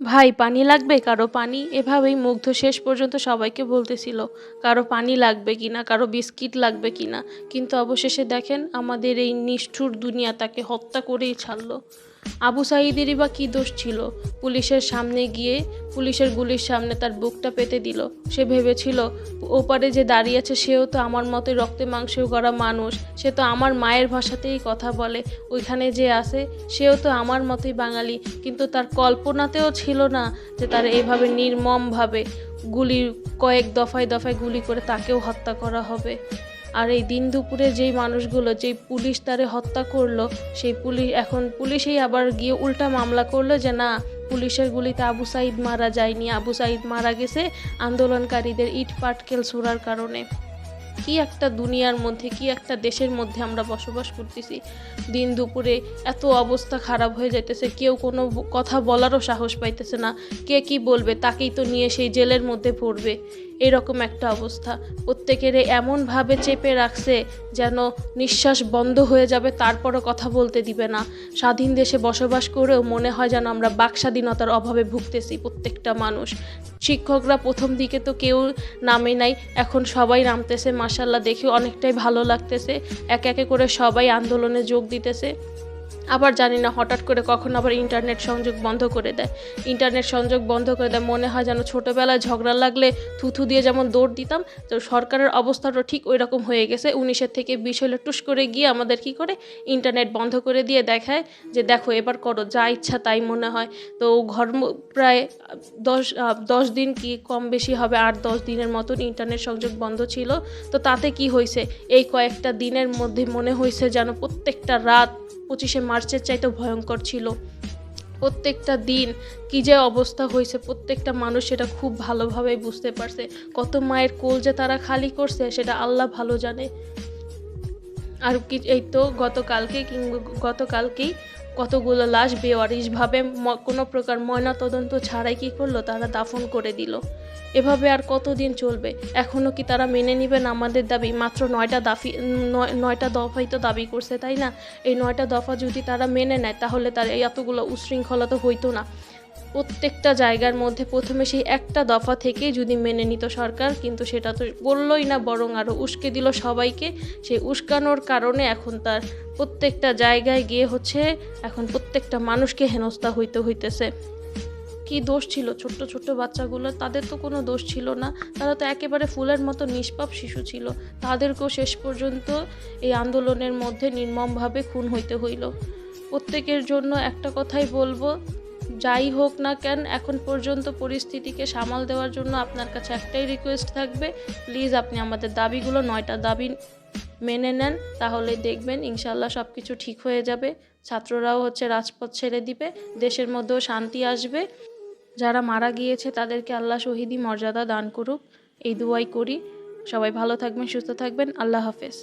ভাই, পানি লাগবে? কারও পানি? এভাবেই মুগ্ধ শেষ পর্যন্ত সবাইকে বলতেছিল, কারও পানি লাগবে কি না? কারও বিস্কিট লাগবে কি না? কিন্তু অবশেষে দেখেন, আমাদের এই নিষ্ঠুর দুনিয়া তাকে হত্যা করেই ছাড়লো। আবু সাইদেরই বা কী দোষ ছিল? পুলিশের সামনে গিয়ে পুলিশের গুলির সামনে তার বুকটা পেতে দিল। সে ভেবেছিল, ওপারে যে দাঁড়িয়ে আছে সেও তো আমার মতে রক্তে মাংসেও করা মানুষ। সে তো আমার মায়ের ভাষাতেই কথা বলে। ওইখানে যে আছে, সেও তো আমার মতোই বাঙালি। কিন্তু তার কল্পনাতেও ছিল না যে তার এইভাবে নির্মমভাবে গুলির কয়েক দফায় দফায় গুলি করে তাকেও হত্যা করা হবে। আর এই দিন দুপুরে যেই মানুষগুলো, যেই পুলিশ তারে হত্যা করল, সেই পুলিশ, এখন পুলিশেই আবার গিয়ে উল্টা মামলা করল যে, না, পুলিশের গুলিতে আবু সাইদ মারা যায়নি। আবু সাইদ মারা গেছে আন্দোলনকারীদের ইট পাটকেল ছোড়ার কারণে। কি একটা দুনিয়ার মধ্যে, কি একটা দেশের মধ্যে আমরা বসবাস করতেছি। দিন দুপুরে এত অবস্থা খারাপ হয়ে যাইতেছে, কেউ কোনো কথা বলারও সাহস পাইতেছে না। কে কি বলবে, তাকেই তো নিয়ে সেই জেলের মধ্যে পড়বে। এরকম একটা অবস্থা। প্রত্যেকের এমনভাবে চেপে রাখছে যেন নিঃশ্বাস বন্ধ হয়ে যাবে, তারপরও কথা বলতে দিবে না। স্বাধীন দেশে বসবাস করেও মনে হয় যেন আমরা বাক স্বাধীনতার অভাবে ভুগতেছি প্রত্যেকটা মানুষ। শিক্ষকরা প্রথম দিকে তো কেউ নামে নাই, এখন সবাই নামতেছে। মাসাল্লাহ দেখে অনেকটাই ভালো লাগতেছে। একে একে করে সবাই আন্দোলনে যোগ দিতেছে। আবার জানি না, হঠাৎ করে কখন আবার ইন্টারনেট সংযোগ বন্ধ করে দেয়। ইন্টারনেট সংযোগ বন্ধ করে দেয়, মনে হয় যেন ছোটোবেলায় ঝগড়া লাগলে থুথু দিয়ে যেমন দৌড় দিতাম, তো সরকারের অবস্থাটা ঠিক ওই রকম হয়ে গেছে। উনিশের থেকে বিশ হলে টুস করে গিয়ে আমাদের কি করে? ইন্টারনেট বন্ধ করে দিয়ে দেখায় যে দেখো এবার করো, যা ইচ্ছা তাই মনে হয়। তো ঘর প্রায় দশ দশ দিন কি কম বেশি হবে, আট, দশ দিনের মতন ইন্টারনেট সংযোগ বন্ধ ছিল। তো তাতে কি হয়েছে এই কয়েকটা দিনের মধ্যে মনে হয়েছে যেন প্রত্যেকটা রাত পঁচিশে মার্চের চাইতে ভয়ঙ্কর ছিল। প্রত্যেকটা দিন কি যে অবস্থা হয়েছে, প্রত্যেকটা মানুষ সেটা খুব ভালোভাবে বুঝতে পারছে। কত মায়ের কোল যে তারা খালি করছে, সেটা আল্লাহ ভালো জানে। আর কি, এই তো গতকালকে কিংবা গতকালকেই কতগুলো লাশ বেওয়ারিশভাবে কোনো প্রকার ময়না তদন্ত ছাড়াই কি করল? তারা দাফন করে দিল। এভাবে আর কতদিন চলবে? এখনও কি তারা মেনে নেবেন আমাদের দাবি? মাত্র নয়টা দাফি, নয়- নয়টা দফাই তো দাবি করছে, তাই না? এই নয়টা দফা যদি তারা মেনে নেয়, তাহলে তার এই এতগুলো উশৃঙ্খলা তো হইতো না। প্রত্যেকটা জায়গার মধ্যে প্রথমে সেই একটা দফা থেকেই যদি মেনে নিত সরকার, কিন্তু সেটা তো বললই না, বরং আরও উস্কে দিল সবাইকে। সেই উস্কানোর কারণে এখন তার প্রত্যেকটা জায়গায় গিয়ে হচ্ছে এখন প্রত্যেকটা মানুষকে হেনস্থা হইতে হইতেছে। কি দোষ ছিল? ছোট্ট ছোট্ট বাচ্চাগুলোর তাদের তো কোনো দোষ ছিল না। তারা তো একেবারে ফুলের মতো নিষ্পাপ শিশু ছিল। তাদেরকেও শেষ পর্যন্ত এই আন্দোলনের মধ্যে নির্মমভাবে খুন হইতে হইল। প্রত্যেকের জন্য একটা কথাই বলব যাই হোক না কেন, এখন পর্যন্ত পরিস্থিতিকে সামাল দেওয়ার জন্য আপনার কাছে একটাই রিকোয়েস্ট থাকবে প্লিজ আপনি আমাদের দাবিগুলো নয়টা দাবি মেনে নেন, তাহলে দেখবেন ইনশাল্লাহ সব কিছু ঠিক হয়ে যাবে। ছাত্ররাও হচ্ছে রাজপথ ছেড়ে দিবে, দেশের মধ্যেও শান্তি আসবে। যারা মারা গিয়েছে তাদেরকে আল্লাহ শহীদি মর্যাদা দান করুক, এই দুয়াই করি। সবাই ভালো থাকবেন, সুস্থ থাকবেন, আল্লাহ হাফেজ।